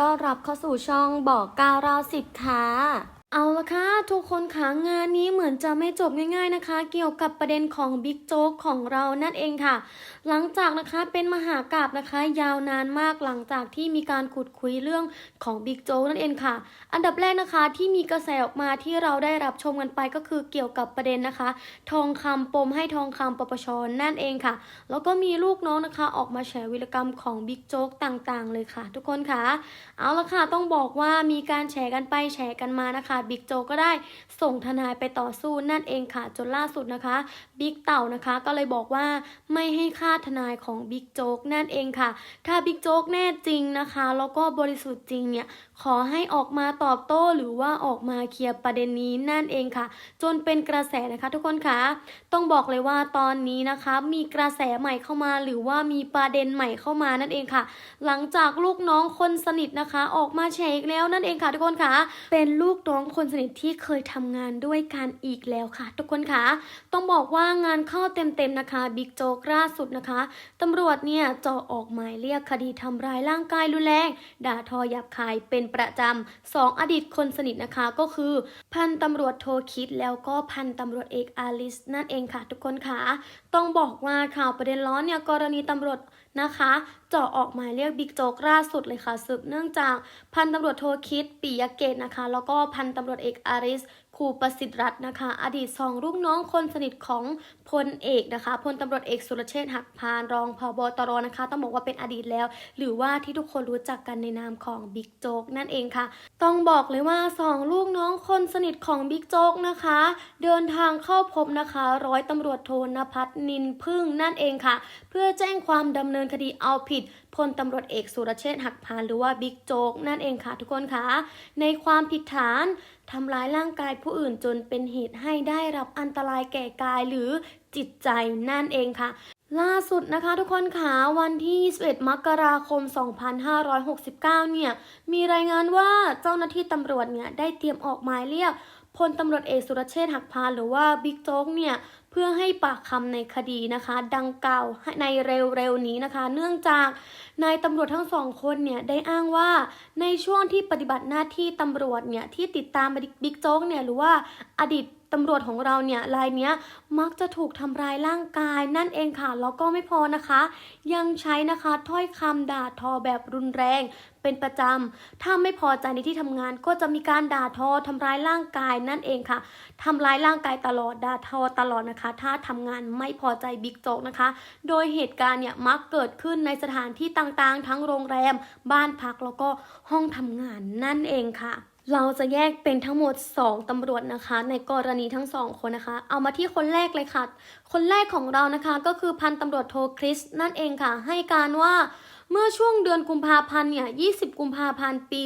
ต้อนรับเข้าสู่ช่องบอกก้าวราสิบค่ะ เอาละค่ะทุกคนค่ะงานนี้เหมือนจะไม่จบง่าย ๆนะคะ เกี่ยวกับประเด็นของบิ๊กโจ๊กของเรานั่นเองค่ะ หลังจากนะคะเป็นมหากราบนะคะ ยาวนานมากหลังจากที่มีการขุดคุยเรื่องของบิ๊กโจ๊กนั่นเองค่ะ อันดับแรกนะคะที่มีกระแสออกมาที่เราได้รับชมกันไปก็คือเกี่ยวกับประเด็นนะคะ ทองคำปมให้ทองคำปปชนั่นเองค่ะ แล้วก็มีลูกน้องนะคะ ออกมาแฉวิรกรรมของบิ๊กโจ๊กต่างๆ เลยค่ะ ทุกคนค่ะ เอาละค่ะต้องบอกว่ามีการแฉกันไปแฉกันมานะคะบิ๊กโจก็ได้ส่งทนายไปต่อสู้นั่นเองค่ะจนล่าสุดนะคะ บิ๊กเต่านะคะก็เลยบอกว่าไม่ให้ค่าทนายของบิ๊กโจ๊กนั่นเองค่ะ ถ้าบิ๊กโจ๊กแน่จริงนะคะ แล้วก็บริสุทธิ์จริงเนี่ยขอให้ออกมาตอบโต้หรือว่าออกมาเคลียร์ประเด็นนี้นั่นเองค่ะ จนเป็นกระแสนะคะทุกคนคะต้องบอกเลยว่าตอนนี้นะคะ มีกระแสใหม่เข้ามาหรือว่ามีประเด็นใหม่เข้ามานั่นเองค่ะ หลังจากลูกน้องคนสนิทนะคะ ออกมาแฉอีกแล้วนั่นเองค่ะทุกคนคะเป็นลูกน้องคนสนิทที่เคยทำงานด้วยกันอีกแล้วค่ะ ทุกคนคะต้องบอกว่างานเข้าเต็มๆนะคะบิ๊กโจ๊กล่าสุดนะคะตำรวจเนี่ยจะออกหมายเรียกคดีทำร้ายร่างกายรุนแรง ด่าทอหยาบคายเป็นประจำสองอดีตคนสนิทนะคะก็คือ พันตำรวจโทคิดแล้วก็พันตำรวจเอกอาลิสนั่นเองค่ะ ทุกคนคะต้องบอกว่าข่าวประเด็นร้อนเนี่ยกรณีตำรวจ นะคะเจาะออกหมายเรียกบิ๊กโจ๊กล่าสุดเลยค่ะสืบเนื่องจากพันตำรวจโทคิดปิยเกตนะคะ แล้วก็พันตำรวจเอกอาริส รูประสิทธิ์รัตน์นะคะ อดีตสองลูกน้องคนสนิทของพลเอกนะคะพลตำรวจเอกสุรเชษฐ์หักพานรองพบตรนะคะ ต้องบอกว่าเป็นอดีตแล้ว หรือว่าที่ทุกคนรู้จักกันในนามของบิ๊กโจ๊กนั่นเองค่ะ ต้องบอกเลยว่าสองลูกน้องคนสนิทของบิ๊กโจ๊กนะคะ เดินทางเข้าพบนะคะ ร้อยตำรวจโทนภัทรนินพึ่งนั่นเองค่ะ เพื่อแจ้งความดำเนินคดีเอาผิด พลตำรวจเอกสุรเชษฐ์หักพานหรือว่าบิ๊กโจ๊กนั่นเองค่ะทุกคนคะในความผิดฐานทำร้ายร่างกายผู้อื่นจนเป็นเหตุให้ได้รับอันตรายแก่กายหรือจิตใจนั่นเองค่ะล่าสุดนะคะทุกคนคะวันที่ 21 มกราคม 2569 เนี่ย มีรายงานว่าเจ้าหน้าที่ตำรวจเนี่ย ได้เตรียมออกหมายเรียกพลตำรวจเอกสุรเชษฐ์หักพานหรือว่าบิ๊กโจ๊กเนี่ย เพื่อให้ปากคำในคดีนะคะ ดังกล่าวในเร็วๆนี้นะคะ เนื่องจากนายตำรวจทั้งสองคนเนี่ยได้อ้างว่าในช่วงที่ปฏิบัติหน้าที่ตำรวจเนี่ยที่ติดตามบิ๊กโจ๊กเนี่ยหรือว่าอดีต ตำรวจของเราเนี่ยรายเนี้ยมักจะถูกทำร้ายร่างกายนั่นเองค่ะแล้วก็ไม่พอนะคะ ยังใช้นะคะถ้อยคำด่าทอแบบรุนแรงเป็นประจำ ถ้าไม่พอใจในที่ทำงานก็จะมีการด่าทอทำร้ายร่างกายนั่นเองค่ะทำร้ายร่างกายตลอดด่าทอตลอดนะคะ ถ้าทำงานไม่พอใจบิ๊กโจ๊กนะคะ โดยเหตุการณ์เนี่ยมักเกิดขึ้นในสถานที่ต่างๆ ทั้งโรงแรม บ้านพักแล้วก็ห้องทำงานนั่นเองค่ะเราจะแยกเป็นทั้งหมด 2 ตำรวจนะคะ ในกรณีทั้งสองคนนะคะ เอามาที่คนแรกเลยค่ะ คนแรกของเรานะคะก็คือพันตำรวจโทคริสนั่นเองค่ะ ให้การว่า เมื่อช่วงเดือนกุมภาพันธ์เนี่ย 20 กุมภาพันธ์ ปี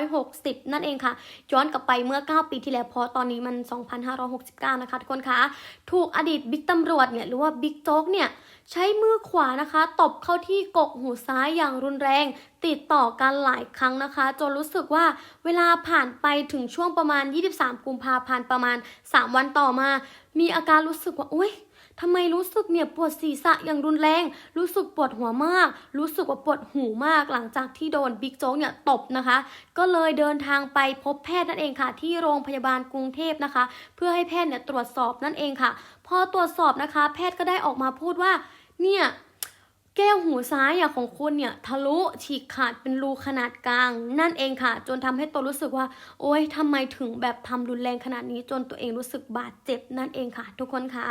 2560 นั่นเองค่ะ ย้อนกลับไปเมื่อ 9 ปีที่แล้ว เพราะตอนนี้มัน 2569 นะคะทุกคนคะ ถูกอดีตบิ๊กตำรวจเนี่ย หรือว่าบิ๊กโจ๊กเนี่ย ใช้มือขวานะคะตบเข้าที่กกหูซ้ายอย่างรุนแรง ติดต่อกันหลายครั้งนะคะ จนรู้สึกว่าเวลาผ่านไปถึงช่วงประมาณ 23 กุมภาพันธ์ประมาณ 3 วันต่อมา มีอาการรู้สึกว่าโอ๊ย ทำไมรู้สึกเนี่ยปวดศีรษะอย่างรุนแรง รู้สึกปวดหัวมาก รู้สึกว่าปวดหูมากหลังจากที่โดนบิ๊กโจ๊กเนี่ยตบนะคะ ก็เลยเดินทางไปพบแพทย์นั่นเองค่ะ ที่โรงพยาบาลกรุงเทพนะคะ เพื่อให้แพทย์เนี่ยตรวจสอบนั่นเองค่ะ พอตรวจสอบนะคะ แพทย์ก็ได้ออกมาพูดว่า เนี่ยแก้วหูซ้ายอะของคุณเนี่ยทะลุฉีกขาดเป็นรูขนาดกลาง นั่นเองค่ะ จนทำให้ตัวรู้สึกว่า โอ๊ยทำไมถึงแบบทำรุนแรงขนาดนี้จนตัวเองรู้สึกบาดเจ็บนั่นเองค่ะ ทุกคนคะ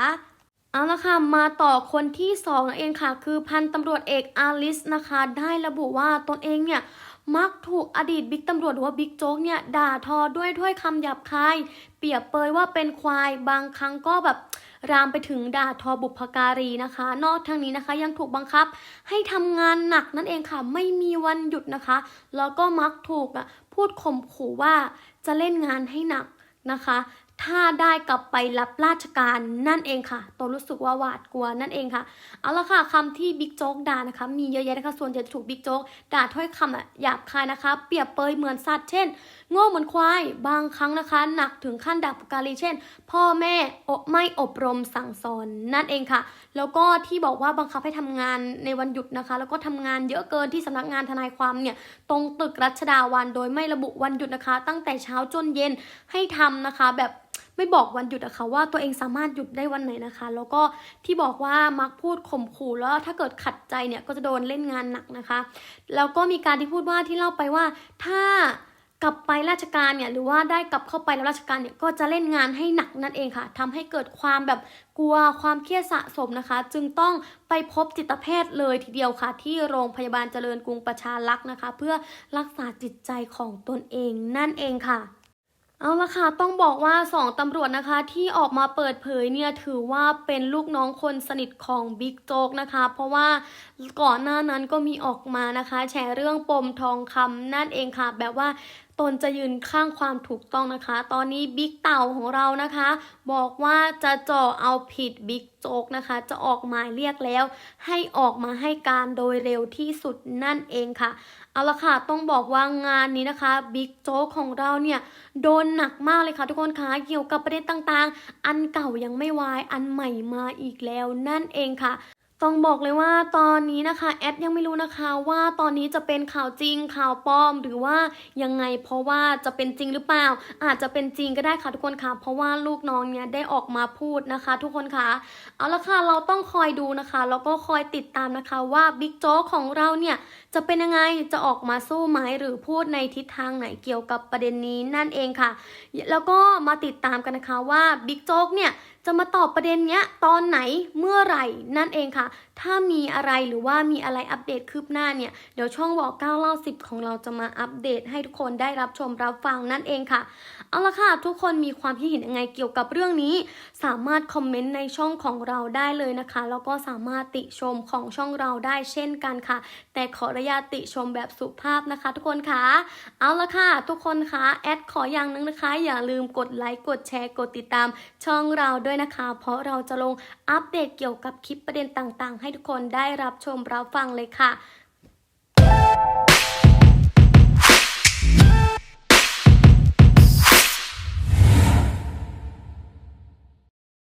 เอาละค่ะมาต่อคนที่สองนั่นเองค่ะ คือพันตำรวจเอกอาลิสนะคะ ได้ระบุว่าตนเองเนี่ยมักถูกอดีตบิ๊กตำรวจหรือว่าบิ๊กโจ๊กเนี่ยด่าทอด้วยถ้อยคำหยาบคาย เปรียบเปยว่าเป็นควายบางครั้งก็แบบรามไปถึงด่าทอบุพการีนะคะ นอกทางนี้นะคะยังถูกบังคับให้ทำงานหนักนั่นเองค่ะ ไม่มีวันหยุดนะคะ แล้วก็มักถูกอะพูดข่มขู่ว่าจะเล่นงานให้หนักนะคะ ถ้าได้กลับไปรับราชการนั่นเองค่ะตนรู้สึกว่าหวาดกลัวนั่นเองค่ะ เอาละค่ะคำที่บิ๊กโจ๊กด่านะคะ มีเยอะแยะนะคะส่วนใหญ่จะถูกบิ๊กโจ๊กด่าถ้อยคำอะหยาบคายนะคะ เปรียบเปยเหมือนสัตว์เช่นโง่เหมือนควายบางครั้งนะคะ หนักถึงขั้นด่าปุการีเช่น พ่อแม่อไม่อบรมสั่งสอนนั่นเองค่ะ แล้วก็ที่บอกว่าบังคับให้ทำงานในวันหยุดนะคะ แล้วก็ทำงานเยอะเกินที่สำนักงานทนายความเนี่ยตรงตึกรัชดาวันโดยไม่ระบุวันหยุดนะคะ ตั้งแต่เช้าจนเย็นให้ทำนะคะแบบ ไม่บอกวันหยุดอะคะว่าตัวเองสามารถหยุดได้วันไหนนะคะ แล้วก็ที่บอกว่ามักพูดข่มขู่แล้วถ้าเกิดขัดใจเนี่ยก็จะโดนเล่นงานหนักนะคะ แล้วก็มีการที่พูดว่าที่เล่าไปว่าถ้ากลับไปราชการเนี่ยหรือว่าได้กลับเข้าไปแล้วราชการเนี่ยก็จะเล่นงานให้หนักนั่นเองค่ะทำให้เกิดความแบบกลัวความเครียดสะสมนะคะ จึงต้องไปพบจิตแพทย์เลยทีเดียวค่ะ ที่โรงพยาบาลเจริญกรุงประชารักษ์นะคะ เพื่อรักษาจิตใจของตนเองนั่นเองค่ะ เอาละค่ะ ต้องบอกว่าสองตำรวจนะคะที่ออกมาเปิดเผยเนี่ยถือว่าเป็นลูกน้องคนสนิทของบิ๊กโจ๊กนะคะ เพราะว่า ก่อนหน้านั้นก็มีออกมานะคะ แชร์เรื่องปมทองคำนั่นเองค่ะ แบบว่าตนจะยืนข้างความถูกต้องนะคะ ตอนนี้บิ๊กเต่าของเรานะคะ บอกว่าจะจ่อเอาผิดบิ๊กโจ๊กนะคะ จะออกหมายเรียกแล้ว ให้ออกมาให้การโดยเร็วที่สุดนั่นเองค่ะ เอาละค่ะ ต้องบอกว่างานนี้นะคะบิ๊กโจ๊กของเราเนี่ยโดนหนักมากเลยค่ะทุกคนคะเกี่ยวกับประเด็นต่างๆ อันเก่ายังไม่วายอันใหม่มาอีกแล้วนั่นเองค่ะ ต้องบอกเลยว่าตอนนี้นะคะแอดยังไม่รู้นะคะว่าตอนนี้จะเป็นข่าวจริงข่าวปลอม หรือว่ายังไงเพราะว่าจะเป็นจริงหรือเปล่า อาจจะเป็นจริงก็ได้ค่ะทุกคนค่ะ เพราะว่าลูกน้องเนี่ยได้ออกมาพูดนะคะ ทุกคนค่ะเอาละค่ะเราต้องคอยดูนะคะแล้วก็คอยติดตามนะคะว่าบิ๊กโจ๊กของเราเนี่ยจะเป็นยังไงจะออกมาสู้ไหมหรือพูดในทิศทางไหนเกี่ยวกับประเด็นนี้นั่นเองค่ะ แล้วก็มาติดตามกันนะคะว่าบิ๊กโจ๊กเนี่ย จะมาตอบประเด็นเนี้ยตอนไหนเมื่อไหร่นั่นเองค่ะ ถ้ามีอะไรหรือว่ามีอะไรอัปเดตคืบหน้าเนี่ย เดี๋ยวช่องบอก9เล่าสิบของเราจะมาอัปเดตให้ทุกคนได้รับชมรับฟังนั่นเองค่ะ เอาละค่ะ ทุกคนมีความคิดเห็นยังไงเกี่ยวกับเรื่องนี้ สามารถคอมเมนต์ในช่องของเราได้เลยนะคะ แล้วก็สามารถติชมของช่องเราได้เช่นกันค่ะ แต่ขออนุญาตติชมแบบสุภาพนะคะ ทุกคนคะเอาละค่ะ ทุกคนคะแอดขออย่างหนึงนะคะ อย่าลืมกดไลค์กดแชร์กดติดตามช่องเราด้วยนะคะ เพราะเราจะลงอัปเดตเกี่ยวกับคลิปประเด็นต่างๆ ให้ทุกคนได้รับชมรับฟังเลยค่ะ